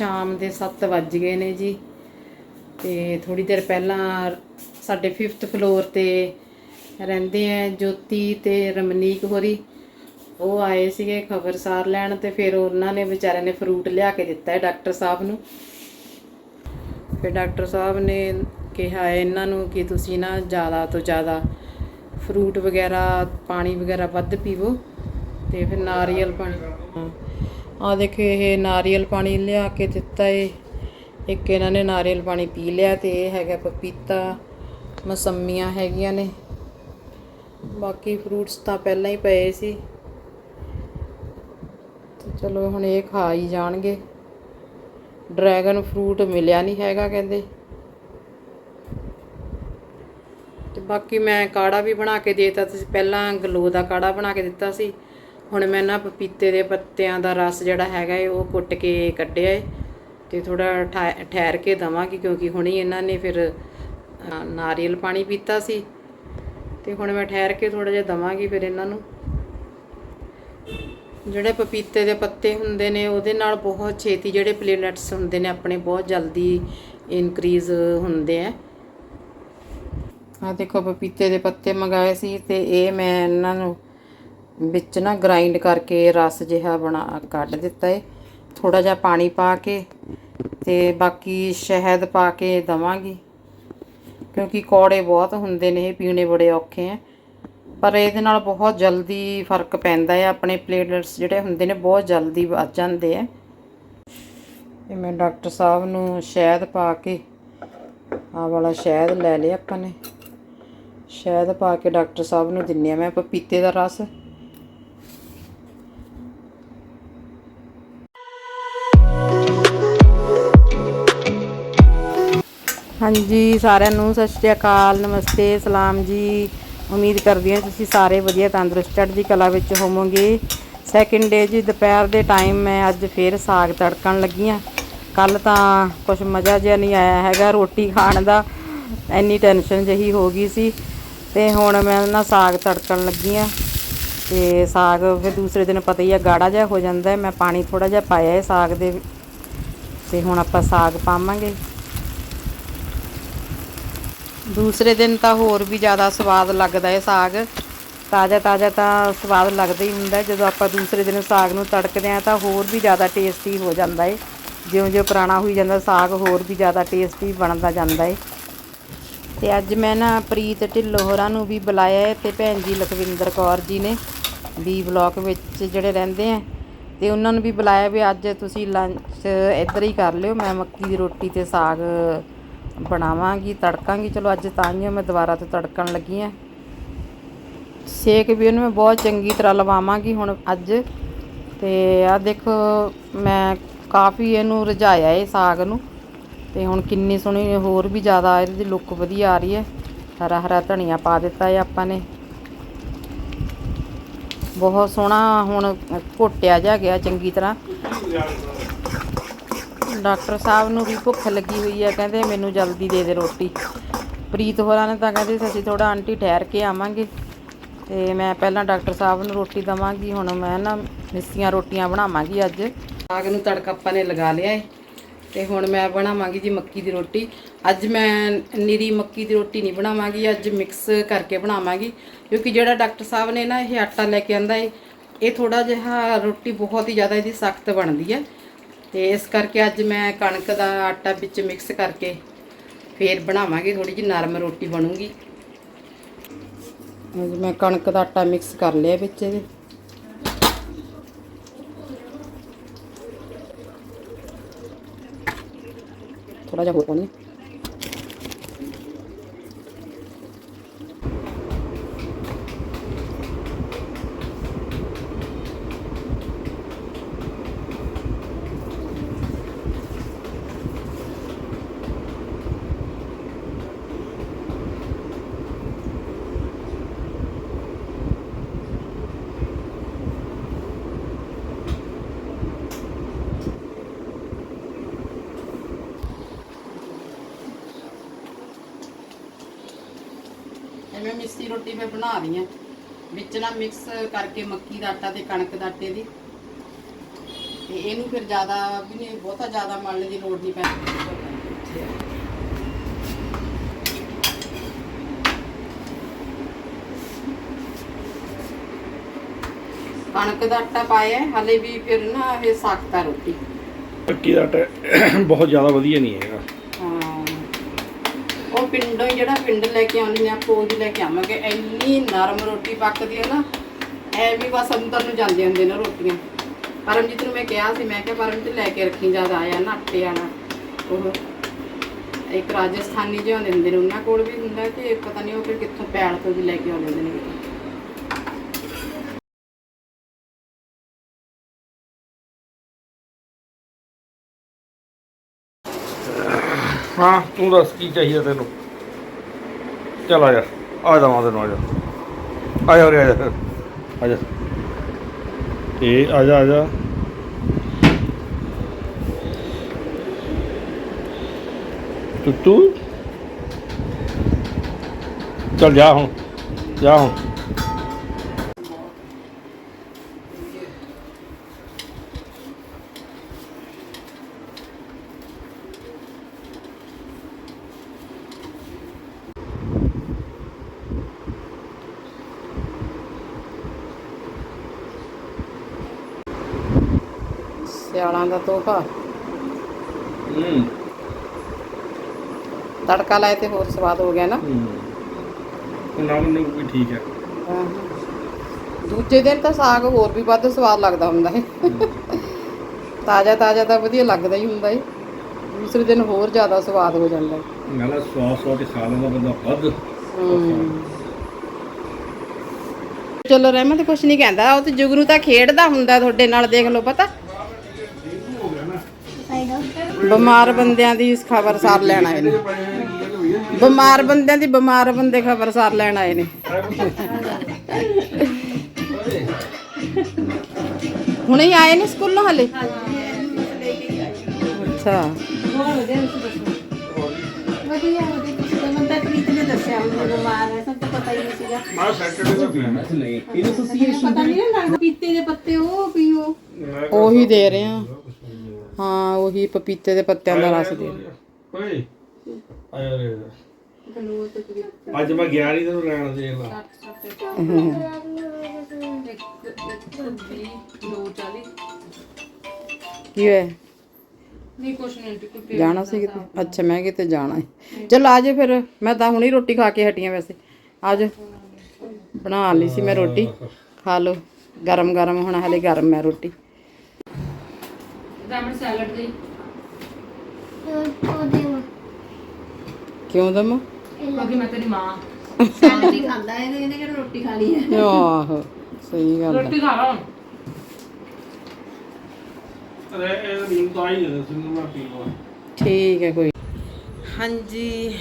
ਸ਼ਾਮ ਦੇ 7 ਵੱਜ ਗਏ ਨੇ ਜੀ। ਤੇ ਥੋੜੀ ਦੇਰ ਪਹਿਲਾਂ ਸਾਡੇ 5th ਫਲੋਰ ਤੇ ਰਹਿੰਦੇ ਆ ਜੋਤੀ ਤੇ ਰਮਨੀਕ ਹੋਰੀ। ਉਹ ਆਏ ਸੀਗੇ ਖਬਰਸਾਰ ਲੈਣ ਤੇ ਫਿਰ ਉਹਨਾਂ ਨੇ ਵਿਚਾਰਿਆਂ ਨੇ ਫਰੂਟ ਲਿਆ ਕੇ ਦਿੱਤਾ ਹੈ ਡਾਕਟਰ ਸਾਹਿਬ ਨੂੰ। ਫਿਰ ਡਾਕਟਰ ਸਾਹਿਬ ਨੇ ਕਿਹਾ ਹੈ ਇਹਨਾਂ ਨੂੰ ਕਿ ਤੁਸੀਂ ਨਾ ਜ਼ਿਆਦਾ ਤੋਂ ਜ਼ਿਆਦਾ ਫਰੂਟ ਵਗੈਰਾ, ਪਾਣੀ ਵਗੈਰਾ ਵੱਧ ਪੀਵੋ ਤੇ ਫਿਰ ਨਾਰੀਅਲ ਪਾਣੀ। ਆ ਦੇਖੋ, ਇਹ ਨਾਰੀਅਲ ਪਾਣੀ ਲਿਆ ਕੇ ਦਿੱਤਾ ਏ। ਇੱਕ ਇਹਨਾਂ ਨੇ ਨਾਰੀਅਲ ਪਾਣੀ ਪੀ ਲਿਆ ਤੇ ਇਹ ਹੈਗਾ ਪਪੀਤਾ, ਮਸੰਮੀਆਂ ਹੈਗੀਆਂ ਨੇ। ਬਾਕੀ ਫਰੂਟਸ ਤਾਂ ਪਹਿਲਾਂ ਹੀ ਪਏ ਸੀ। ਤੇ ਚਲੋ ਹੁਣ ਇਹ ਖਾ ਹੀ ਜਾਣਗੇ। ਡਰੈਗਨ ਫਰੂਟ ਮਿਲਿਆ ਨਹੀਂ ਹੈਗਾ ਕਹਿੰਦੇ। ਤੇ ਬਾਕੀ ਮੈਂ ਕਾੜਾ ਵੀ ਬਣਾ ਕੇ ਦੇਤਾ, ਤੁਸੀਂ ਪਹਿਲਾਂ ਗਲੋ ਦਾ ਕਾੜਾ ਬਣਾ ਕੇ ਦਿੱਤਾ ਸੀ। ਹੁਣ ਮੈਂ ਨਾ ਪਪੀਤੇ ਦੇ ਪੱਤਿਆਂ ਦਾ ਰਸ ਜਿਹੜਾ ਹੈਗਾ ਏ, ਉਹ ਕੁੱਟ ਕੇ ਕੱਢਿਆ ਏ ਤੇ ਥੋੜਾ ਠਹਿਰ ਕੇ ਦਵਾਂਗੀ ਕਿਉਂਕਿ ਹੁਣੀ ਇਹਨਾਂ ਨੇ ਫਿਰ ਨਾਰੀਅਲ ਪਾਣੀ ਪੀਤਾ ਸੀ ਤੇ ਹੁਣ ਮੈਂ ਠਹਿਰ ਕੇ ਥੋੜਾ ਜਿਹਾ ਦਵਾਂਗੀ ਫਿਰ ਇਹਨਾਂ ਨੂੰ। ਜਿਹੜੇ ਪਪੀਤੇ ਦੇ ਪੱਤੇ ਹੁੰਦੇ ਨੇ, ਉਹਦੇ ਨਾਲ ਬਹੁਤ ਛੇਤੀ ਜਿਹੜੇ ਪਲੇਟਲੈਟਸ ਹੁੰਦੇ ਨੇ, ਆਪਣੇ ਬਹੁਤ ਜਲਦੀ ਇਨਕਰੀਜ਼ ਹੁੰਦੇ ਆ। ਆ ਦੇਖੋ, ਪਪੀਤੇ ਦੇ ਪੱਤੇ ਮੰਗਾਏ ਸੀ ਤੇ ਇਹ ਮੈਂ ਇਹਨਾਂ ਨੂੰ ਵਿੱਚ ਨਾ ਗ੍ਰਾਈਂਡ ਕਰਕੇ ਰਸ ਜਿਹਾ ਬਣਾ ਕੱਢ ਦਿੱਤਾ ਏ। ਥੋੜਾ ਜਿਹਾ ਪਾਣੀ ਪਾ ਕੇ ਤੇ ਬਾਕੀ ਸ਼ਹਿਦ ਪਾ ਕੇ ਦਵਾਂਗੀ। ਕਿਉਂਕਿ ਕੌੜੇ ਬਹੁਤ ਹੁੰਦੇ ਨੇ, ਇਹ ਪੀਣੇ ਬੜੇ ਔਖੇ ਆ ਪਰ ਇਹਦੇ ਨਾਲ ਬਹੁਤ ਜਲਦੀ ਫ਼ਰਕ ਪੈਂਦਾ ਹੈ ਆਪਣੇ ਪਲੇਟਲੈਟਸ ਜਿਹੜੇ ਹੁੰਦੇ ਨੇ, ਬਹੁਤ ਜਲਦੀ ਵੱਧ ਜਾਂਦੇ ਆ ਇਹ ਮੈਂ ਡਾਕਟਰ ਸਾਹਿਬ ਨੂੰ ਸ਼ਹਿਦ ਪਾ ਕੇ, ਆਹ ਵਾਲਾ ਸ਼ਹਿਦ ਲੈ ਲਿਆ ਆਪਾਂ ਨੇ। ਸ਼ਹਿਦ ਪਾ ਕੇ ਡਾਕਟਰ ਸਾਹਿਬ ਨੂੰ ਦਿੰਨੀ ਆ ਮੈਂ ਪਪੀਤੇ ਦਾ ਰਸ। ਹਾਂਜੀ, ਸਾਰਿਆਂ ਨੂੰ ਸਤਿ ਸ਼੍ਰੀ ਅਕਾਲ, ਨਮਸਤੇ, ਸਲਾਮ ਜੀ। ਉਮੀਦ ਕਰਦੀ ਹਾਂ ਤੁਸੀਂ ਸਾਰੇ ਵਧੀਆ, ਤੰਦਰੁਸਤ, ਚੜ੍ਹਦੀ ਕਲਾ ਵਿੱਚ ਹੋਵੋਗੇ। ਸੈਕਿੰਡ ਡੇ ਜੀ, ਦੁਪਹਿਰ ਦੇ ਟਾਈਮ ਮੈਂ ਅੱਜ ਫੇਰ ਸਾਗ ਤੜਕਣ ਲੱਗੀ ਆ ਕੱਲ ਤਾਂ ਕੁਝ ਮਜ਼ਾ ਜਿਹਾ ਨਹੀਂ ਆਇਆ ਹੈਗਾ ਰੋਟੀ ਖਾਣ ਦਾ। ਇੰਨੀ ਟੈਨਸ਼ਨ ਜਹੀ ਹੋ ਗਈ ਸੀ। ਤੇ ਹੁਣ ਮੈਂ ਨਾ ਸਾਗ ਤੜਕਣ ਲੱਗੀ ਆ ਤੇ ਸਾਗ ਫਿਰ ਦੂਸਰੇ ਦਿਨ ਪਤਾ ਹੀ ਆ, ਗਾੜਾ ਜਿਹਾ ਹੋ ਜਾਂਦਾ ਮੈਂ ਪਾਣੀ ਥੋੜਾ ਜਿਹਾ ਪਾਇਆ ਹੈ ਸਾਗ ਦੇ ਤੇ ਹੁਣ ਆਪਾਂ ਸਾਗ ਪਾਵਾਂਗੇ। ਦੂਸਰੇ ਦਿਨ ਤਾਂ ਹੋਰ ਵੀ ਜ਼ਿਆਦਾ ਸਵਾਦ ਲੱਗਦਾ ਹੈ ਸਾਗ। ਤਾਜ਼ਾ ਤਾਜ਼ਾ ਤਾਂ ਸਵਾਦ ਲੱਗਦਾ ਹੀ ਹੁੰਦਾ ਜਦੋਂ ਆਪਾਂ ਦੂਸਰੇ ਦਿਨ ਸਾਗ ਨੂੰ ਤੜਕਦੇ ਆ ਤਾਂ ਹੋਰ ਵੀ ਜ਼ਿਆਦਾ ਟੇਸਟੀ ਹੋ ਜਾਂਦਾ ਹੈ। ਜਿਉਂ-ਜਿਉਂ ਪੁਰਾਣਾ ਹੋਈ ਜਾਂਦਾ, ਸਾਗ ਹੋਰ ਵੀ ਜ਼ਿਆਦਾ ਟੇਸਟੀ ਬਣਦਾ ਜਾਂਦਾ ਹੈ। ਤੇ ਅੱਜ ਮੈਂ ਨਾ ਪ੍ਰੀਤ ਢਿੱਲੋਂ ਹੋਰਾਂ ਨੂੰ ਵੀ ਬੁਲਾਇਆ ਹੈ ਤੇ ਭੈਣ ਜੀ ਲਖਵਿੰਦਰ ਕੌਰ ਜੀ ਨੇ ਬੀ ਬਲਾਕ ਵਿੱਚ ਜਿਹੜੇ ਰਹਿੰਦੇ ਆ, ਤੇ ਉਹਨਾਂ ਨੂੰ ਵੀ ਬੁਲਾਇਆ ਵੀ ਅੱਜ ਤੁਸੀਂ ਲੰਚ ਇੱਧਰ ਹੀ ਕਰ ਲਿਓ, ਮੈਂ ਮੱਕੀ ਦੀ ਰੋਟੀ ਤੇ ਸਾਗ ਬਣਾਵਾਂਗੀ, ਤੜਕਾਂਗੀ। ਚਲੋ ਅੱਜ ਤਾਂ ਹੀ ਮੈਂ ਦੁਬਾਰਾ ਤੋਂ ਤੜਕਣ ਲੱਗੀ ਆ। ਸੇਕ ਵੀ ਉਹਨੂੰ ਮੈਂ ਬਹੁਤ ਚੰਗੀ ਤਰ੍ਹਾਂ ਲਵਾਵਾਂਗੀ ਹੁਣ ਅੱਜ। ਤੇ ਆ ਦੇਖੋ, ਮੈਂ ਕਾਫੀ ਇਹਨੂੰ ਰਝਾਇਆ ਇਹ ਸਾਗ ਨੂੰ। ਤੇ ਹੁਣ ਕਿੰਨੀ ਸੋਹਣੀ, ਹੋਰ ਵੀ ਜ਼ਿਆਦਾ ਇਹਦੀ ਲੁੱਕ ਵਧੀਆ ਆ ਰਹੀ ਹੈ। ਹਰਾ ਹਰਾ ਧਨੀਆ ਪਾ ਦਿੱਤਾ ਹੈ ਆਪਾਂ ਨੇ। ਬਹੁਤ ਸੋਹਣਾ ਹੁਣ ਘੋਟਿਆ ਜਾ ਗਿਆ ਚੰਗੀ ਤਰ੍ਹਾਂ। ਡਾਕਟਰ ਸਾਹਿਬ ਨੂੰ ਵੀ ਭੁੱਖ ਲੱਗੀ ਹੋਈ ਹੈ ਕਹਿੰਦੇ ਮੈਨੂੰ ਜਲਦੀ ਦੇ ਦੇ ਰੋਟੀ। ਪ੍ਰੀਤ ਹੋਰਾਂ ਨੇ ਤਾਂ ਕਹਿੰਦੇ ਸੀ, ਅਸੀਂ ਥੋੜਾ ਆਂਟੀ ਠਹਿਰ ਕੇ ਆਵਾਂਗੇ। ਤੇ ਮੈਂ ਪਹਿਲਾਂ ਡਾਕਟਰ ਸਾਹਿਬ ਨੂੰ ਰੋਟੀ ਦਵਾਂਗੀ, ਹੁਣ ਮੈਂ ਨਾ ਮਿੱਸੀਆਂ ਰੋਟੀਆਂ ਬਣਾਵਾਂਗੀ ਅੱਜ। ਸਾਗ ਨੂੰ ਤੜਕਾ ਆਪਾਂ ਨੇ ਲਗਾ ਲਿਆ ਹੈ ਤੇ ਹੁਣ ਮੈਂ ਬਣਾਵਾਂਗੀ ਜੀ ਮੱਕੀ ਦੀ ਰੋਟੀ। ਅੱਜ ਮੈਂ ਨਿਰੀ ਮੱਕੀ ਦੀ ਰੋਟੀ ਨਹੀਂ ਬਣਾਵਾਂਗੀ, ਅੱਜ ਮਿਕਸ ਕਰਕੇ ਬਣਾਵਾਂਗੀ। ਕਿਉਂਕਿ ਜਿਹੜਾ ਡਾਕਟਰ ਸਾਹਿਬ ਨੇ ਨਾ ਇਹ ਆਟਾ ਲੈ ਕੇ ਆਂਦਾ ਏ, ਇਹ ਥੋੜਾ ਜਿਹਾ ਰੋਟੀ ਬਹੁਤ ਹੀ ਜ਼ਿਆਦਾ ਇਹਦੀ ਸਖਤ ਬਣਦੀ ਹੈ ਤੇ ਇਸ ਕਰਕੇ ਅੱਜ ਮੈਂ ਕਣਕ ਦਾ ਆਟਾ ਵਿੱਚ ਮਿਕਸ ਕਰਕੇ ਫੇਰ ਬਣਾਵਾਂਗੇ ਥੋੜੀ ਜਿਹੀ ਨਰਮ ਰੋਟੀ ਬਣੂਗੀ। ਅੱਜ ਮੈਂ ਕਣਕ ਦਾ ਆਟਾ ਮਿਕਸ ਕਰ ਲਿਆ ਵਿੱਚ ਇਹਦੇ। ਥੋੜਾ ਜਿਹਾ ਹੋਰ ਪਾਉਣੀ। ਹੈ ਮਿੱਸੀ ਰੋਟੀ ਮੈਂ ਬਣਾ ਰਹੀ ਹਾਂ। ਵਿੱਚ ਨਾ ਮਿਕਸ ਕਰਕੇ ਮੱਕੀ ਦਾ ਆਟਾ ਤੇ ਕਣਕ ਦਾ ਆਟੇ ਦੀ। ਤੇ ਇਹਨੂੰ ਫਿਰ ਜ਼ਿਆਦਾ ਵੀ ਨਹੀਂ ਬਹੁਤਾ ਜ਼ਿਆਦਾ ਮਲਣ ਦੀ ਲੋੜ ਨਹੀਂ ਪੈਂਦੀ। ਕਣਕ ਦਾ ਆਟਾ ਪਾਇਆ ਹੈ, ਹਾਲੇ ਵੀ ਫਿਰ ਨਾ ਇਹ ਸਖਤ ਆ ਰੋਟੀ। ਪੱਕੀ ਦਾ ਆਟਾ ਬਹੁਤ ਜ਼ਿਆਦਾ ਵਧੀਆ ਨਹੀਂ ਹੈਗਾ। ਉਹ ਪਿੰਡੋਂ ਹੀ ਜਿਹੜਾ ਪਿੰਡ ਲੈ ਕੇ ਆਉਂਦੇ ਨੇ ਆਪਾਂ ਉਹਦੀ ਲੈ ਕੇ ਆਵਾਂਗੇ। ਇੰਨੀ ਨਰਮ ਰੋਟੀ ਪੱਕਦੀ ਹੈ ਨਾ, ਐ ਵੀ ਬਸ ਅੰਦਰ ਨੂੰ ਜਾਂਦੇ ਹੁੰਦੇ ਨੇ ਰੋਟੀਆਂ। ਪਰਮਜੀਤ ਨੂੰ ਮੈਂ ਕਿਹਾ ਸੀ, ਮੈਂ ਕਿਹਾ ਪਰਮਜੀਤ ਲੈ ਕੇ ਰੱਖੀ ਜ਼ਿਆਦਾ ਆਇਆ ਨਾ ਆਟੇ ਵਾਲਾ ਉਹ ਇੱਕ ਰਾਜਸਥਾਨੀ ਜਿਹਾ ਹੁੰਦੇ ਨੇ, ਉਹਨਾਂ ਕੋਲ ਵੀ ਹੁੰਦਾ ਤੇ ਪਤਾ ਨਹੀਂ ਉਹ ਫਿਰ ਕਿੱਥੋਂ ਪੈਲ ਤੋਂ ਵੀ ਲੈ ਕੇ ਆਉਂਦੇ ਨੇ। ਹਾਂ, ਤੂੰ ਦੱਸ ਕੀ ਚਾਹੀਦਾ ਤੈਨੂੰ? ਚੱਲ ਆ ਜਾ ਆ ਜਾ ਤੈਨੂੰ, ਆ ਜਾ। ਆ ਜਾ ਉਰੇ, ਆ ਜਾ। ਆ ਜਾ। ਇਹ ਆ ਜਾ ਆ ਜਾ। ਟੁੱਟੂ ਚੱਲ ਜਾ ਹੁਣ ਜਾ ਹੁਣ। ਸਿਆਲਾਂ ਦਾ ਤੋਹਫਾ। ਹੂੰ। ਤੜਕਾ ਲਾਏ ਤੇ ਹੋਰ ਸਵਾਦ ਹੋ ਗਿਆ ਨਾ। ਹੂੰ। ਨਾਮ ਨੂੰ ਵੀ ਠੀਕ ਹੈ। ਦੂਜੇ ਦਿਨ ਤਾਂ ਸਾਗ ਹੋਰ ਵੀ ਵੱਧ ਸਵਾਦ ਲੱਗਦਾ ਹੁੰਦਾ ਹੈ। ਤਾਜ਼ਾ ਤਾਜ਼ਾ ਤਾਂ ਵਧੀਆ ਲੱਗਦਾ ਹੀ ਹੁੰਦਾ ਹੈ। ਦੂਸਰੇ ਦਿਨ ਹੋਰ ਜ਼ਿਆਦਾ ਸਵਾਦ ਹੋ ਜਾਂਦਾ ਹੈ। ਨਾਲੇ ਸੌ ਸੌ ਤੇ ਖਾ ਲੈਂਦਾ ਬੰਦਾ ਵੱਧ। ਚਲੋ ਰਹਿਮਤ ਕੁਛ ਨਹੀਂ ਕਹਿੰਦਾ। ਉਹ ਤੇ ਜੁਗਰੂ ਤਾਂ ਖੇਡਦਾ ਹੁੰਦਾ ਤੁਹਾਡੇ ਨਾਲ ਦੇਖ ਲਓ ਪਤਾ। ਬਿਮਾਰ ਬੰਦਿਆਂ ਦੀ ਖਬਰ ਸਾਰ ਲੈਣ ਆਏ ਨੇ। ਬਿਮਾਰ ਬੰਦਿਆਂ ਦੀ ਬਿਮਾਰ ਬੰਦੇ ਖਬਰ ਸਾਰ ਲੈਣ ਆਏ ਨੇ। ਹੁਣੇ ਹੀ ਆਏ ਨੇ ਸਕੂਲੋਂ ਹਲੇ? ਅੱਛਾ। ਵਧੀਆ ਵਧੀਆ। ਤੁਸੀਂ ਮੈਨੂੰ ਤਾਂ ਪ੍ਰੀਤ ਨੇ ਦੱਸਿਆ ਉਹ ਬਿਮਾਰ ਹੈ ਸਭ ਤੋਂ ਪਤਾ ਹੀ ਨਹੀਂ ਸੀਗਾ। ਮੈਂ ਸੈਟਰਡੇ ਨੂੰ ਪੀਣਾ ਨਹੀਂ ਇਹਨੂੰ ਪਤਾ ਨਹੀਂ ਨਾ ਲੱਗਦਾ ਪੀਤੇ ਦੇ ਪੱਤੇ ਉਹ ਪੀਓ ਉਹੀ ਦੇ ਰਹੇ ਆ। ਹਾਂ ਉਹੀ ਪਪੀਤੇ ਦੇ ਪੱਤਿਆਂ ਦਾ ਰਸ ਦੇ। ਰਹੇ ਆ। ਓਏ ਆਇਆ ਰੇ ਗਲੂ ਤੇ ਪ੍ਰੀਤ ਅੱਜ ਮੈਂ ਗਿਆ ਨਹੀਂ ਤੈਨੂੰ ਲੈਣ ਦੇ ਲਾ। ਕੀ ਹੋਇਆ? ਨਹੀਂ ਕੁਛ ਨਹੀਂ ਟਿਕ ਜਾਣਾ ਸੀ ਕਿਤੇ? ਅੱਛਾ ਮੈਂ ਕਿਤੇ ਜਾਣਾ ਹੈ ਚਲ ਆ ਜਾ ਫਿਰ ਮੈਂ ਤਾਂ ਹੁਣੀ ਰੋਟੀ ਖਾ ਕੇ ਹਟੀਆਂ ਵੈਸੇ। ਆ ਜਾ ਬਣਾ ਲਈ ਸੀ ਮੈਂ ਰੋਟੀ। ਖਾ ਲਓ। ਗਰਮ ਗਰਮ ਹੁਣ ਹਲੇ ਗਰਮ ਹੈ ਰੋਟੀ। ਰਾਮਣ ਸੈਲਡ ਦੇ। ਕਿਉਂ ਦਮ? ਕਿਉਂਕਿ ਮੈਂ ਤੇਰੀ ਮਾਂ। ਸੈਲਡ ਨਹੀਂ ਖਾਂਦਾ ਇਹਨੇ ਇਹਨੇ ਕਿਹੜਾ ਰੋਟੀ ਖਾਣੀ ਹੈ? ਆਹੋ ਸਹੀ ਗੱਲ ਹੈ ਰੋਟੀ ਖਾ ਲਾ ਅਰੇ ਇਹ ਨੀਂਦ ਤਾਂ ਆਈ ਨਹੀਂ ਸੁਣ ਮੈਂ ਪੀ ਲਵਾਂ। ਠੀਕ ਹੈ ਕੋਈ ਹਾਂਜੀ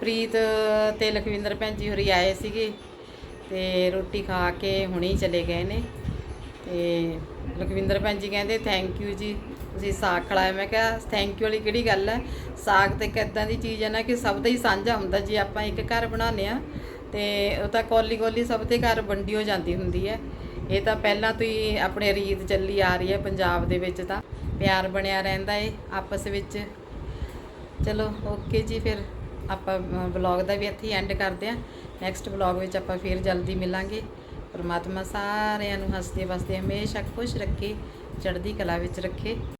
ਪ੍ਰੀਤ ਤੇ ਲਖਵਿੰਦਰ ਭੈਣ ਜੀ ਹੋਰੀ ਆਏ ਸੀਗੇ ਤੇ ਰੋਟੀ ਖਾ ਕੇ ਹੁਣੇ ਹੀ ਚਲੇ ਗਏ ਨੇ। ਤੇ ਲਖਵਿੰਦਰ ਭੈਣ ਜੀ ਕਹਿੰਦੇ ਥੈਂਕ ਯੂ ਜੀ, ਤੁਸੀਂ ਸਾਗ ਖਲਾਇਆ। ਮੈਂ ਕਿਹਾ ਥੈਂਕ ਯੂ ਵਾਲੀ ਕਿਹੜੀ ਗੱਲ ਹੈ? ਸਾਗ ਤੇ ਇੱਕ ਏਦਾਂ ਦੀ ਚੀਜ਼ ਹੈ ਨਾ ਕਿ ਸਭ ਦਾ ਹੀ ਸਾਂਝਾ ਹੁੰਦਾ, ਜੇ ਆਪਾਂ ਇੱਕ ਘਰ ਬਣਾਉਂਦੇ ਆ ਤੇ ਉਹ ਤਾਂ ਕੋਲੀ ਕੋਲੀ ਸਭ ਦੇ ਘਰ ਵੰਡੀ ਹੋ ਜਾਂਦੀ ਹੁੰਦੀ ਹੈ। ਇਹ ਤਾਂ ਪਹਿਲਾਂ ਤੋਂ ਹੀ ਆਪਣੇ ਰੀਤ ਚੱਲੀ ਆ ਰਹੀ ਹੈ ਪੰਜਾਬ ਦੇ ਵਿੱਚ ਤਾਂ। ਪਿਆਰ ਬਣਿਆ ਰਹਿੰਦਾ ਏ ਆਪਸ ਵਿੱਚ। ਚਲੋ ਓਕੇ ਜੀ, ਫਿਰ ਆਪਾਂ ਵਲੌਗ ਦਾ ਵੀ ਇੱਥੇ ਐਂਡ ਕਰਦੇ ਹਾਂ। ਨੈਕਸਟ ਵਲੌਗ ਵਿੱਚ ਆਪਾਂ ਫਿਰ ਜਲਦੀ ਮਿਲਾਂਗੇ। ਪਰਮਾਤਮਾ ਸਾਰਿਆਂ ਨੂੰ ਹੱਸਦੇ ਵਸਦੇ ਹਮੇਸ਼ਾ ਖੁਸ਼ ਰੱਖੇ ਚੜ੍ਹਦੀ ਕਲਾ ਵਿੱਚ ਰੱਖੇ।